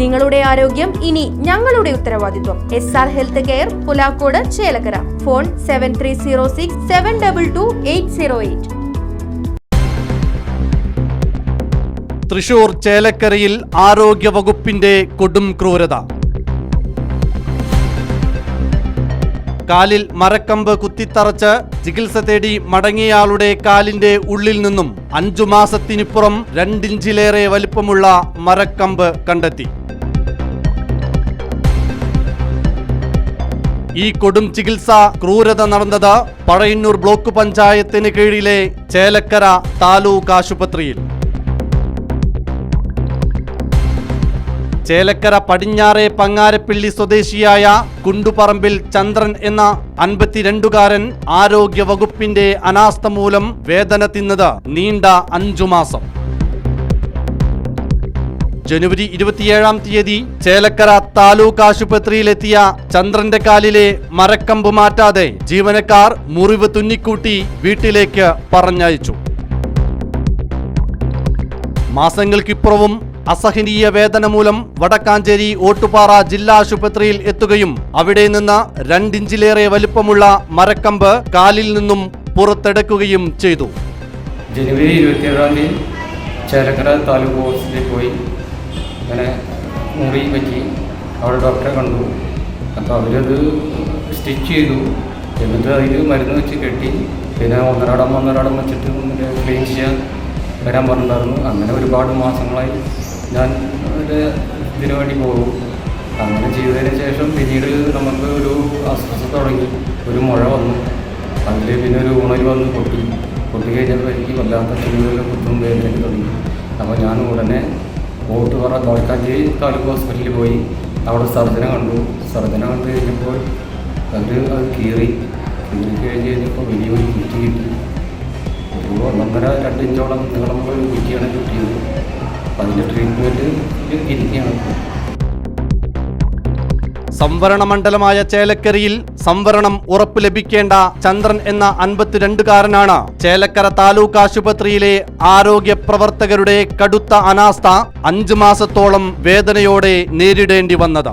നിങ്ങളുടെ ആരോഗ്യം ഇനി ഞങ്ങളുടെ ഉത്തരവാദിത്വം. S R health care Pulakode Chelakkara. Phone seven three zero six seven double two eight zero eight Thrissur ചേലക്കരയിൽ ആരോഗ്യവകുപ്പിന്റെ കൊടും ക്രൂരത. കാലിൽ മരക്കമ്പ് കുത്തിത്തറച്ച് ചികിത്സ തേടി മടങ്ങിയയാളുടെ കാലിന്റെ ഉള്ളിൽ നിന്നും അഞ്ചു മാസത്തിനിപ്പുറം രണ്ടിഞ്ചിലേറെ വലിപ്പമുള്ള മരക്കമ്പ് കണ്ടെത്തി. ഈ കൊടും ചികിത്സ ക്രൂരത നടന്നത് പഴയന്നൂർ ബ്ലോക്ക് പഞ്ചായത്തിന് കീഴിലെ ചേലക്കര താലൂക്ക് ആശുപത്രിയിൽ. ചേലക്കര പടിഞ്ഞാറെ പങ്ങാരപ്പിള്ളി സ്വദേശിയായ കുണ്ടുപറമ്പിൽ ചന്ദ്രൻ എന്ന അൻപത്തിരണ്ടുകാരൻ ആരോഗ്യ വകുപ്പിന്റെ അനാസ്ഥ മൂലം വേദന തിന്നത് നീണ്ട അഞ്ചു മാസം ജനുവരി ഇരുപത്തിയേഴാം തീയതി ചേലക്കര താലൂക്ക് ആശുപത്രിയിലെത്തിയ ചന്ദ്രന്റെ കാലിലെ മരക്കമ്പ് മാറ്റാതെ ജീവനക്കാർ മുറിവ് തുന്നിക്കൂട്ടി വീട്ടിലേക്ക് പറഞ്ഞയച്ചു. മാസങ്ങൾക്കിപ്പുറവും അസഹനീയ വേദന മൂലം വടക്കാഞ്ചേരി ഓട്ടുപാറ ജില്ലാ ആശുപത്രിയിൽ എത്തുകയും അവിടെ നിന്ന് രണ്ടിഞ്ചിലേറെ വലിപ്പമുള്ള മരക്കമ്പ് കാലിൽ നിന്നും പുറത്തെടുക്കുകയും ചെയ്തു. ജനുവരി ഇരുപത്തിയേഴാം തീയതി ചേലക്കര താലൂക്ക് ഹോസ്പിറ്റലിൽ പോയി. അങ്ങനെ മുറി പറ്റി അവിടെ ഡോക്ടറെ കണ്ടു. അപ്പോൾ അവരത് സ്റ്റിച്ച് ചെയ്തു. എന്നിട്ട് അതിൽ മരുന്ന് വെച്ച് കെട്ടി. പിന്നെ ഒന്നരാടം ഒന്നരാടം വെച്ചിട്ട് മറ്റേ ക്ലീൻ ചെയ്യാൻ വരാൻ പറഞ്ഞിട്ടുണ്ടായിരുന്നു. അങ്ങനെ ഒരുപാട് മാസങ്ങളായി ഞാൻ ഒരു ഇതിനു വേണ്ടി പോകും. അങ്ങനെ ചെയ്തതിന് ശേഷം പിന്നീട് നമുക്ക് ഒരു അസ്വസ്ഥ തുടങ്ങി. ഒരു മുഴ വന്നു. അതിൽ പിന്നെ ഒരു ഉണരി വന്ന് പൊട്ടി. പൊട്ടി കഴിഞ്ഞപ്പോൾ എനിക്ക് വല്ലാത്ത ക്ഷീണവും കുത്തും വേദനയൊക്കെ തുടങ്ങി. അപ്പോൾ ഞാൻ ഉടനെ ഓട്ടുപാറ തോൽക്കാഞ്ചേരി താലൂക്ക് ഹോസ്പിറ്റലിൽ പോയി. അവിടെ സർജനെ കണ്ടു. സർജനെ കണ്ടു കഴിഞ്ഞപ്പോൾ അവർ അത് കീറി. കീറി കഴിഞ്ഞ് കഴിഞ്ഞപ്പോൾ വലിയൊരു കുറ്റി കിട്ടി. ഒരു ഒന്നൊന്നര രണ്ട് ഇഞ്ചോളം നീളമുള്ള ഒരു കുറ്റിയാണ് കിട്ടിയത്. അതിന്റെ ട്രീറ്റ്മെന്റ് ഇരിക്കുകയാണ്. ഇപ്പോൾ സംവരണ മണ്ഡലമായ ചേലക്കരയിൽ സംവരണം ഉറപ്പ് ലഭിക്കേണ്ട ചന്ദ്രൻ എന്ന അൻപത്തിരണ്ടുകാരനാണ്. ചേലക്കര താലൂക്ക് ആശുപത്രിയിലെ ആരോഗ്യ പ്രവർത്തകരുടെ കടുത്ത അനാസ്ഥ അഞ്ചു മാസത്തോളം വേദനയോടെ നേരിടേണ്ടി വന്നത്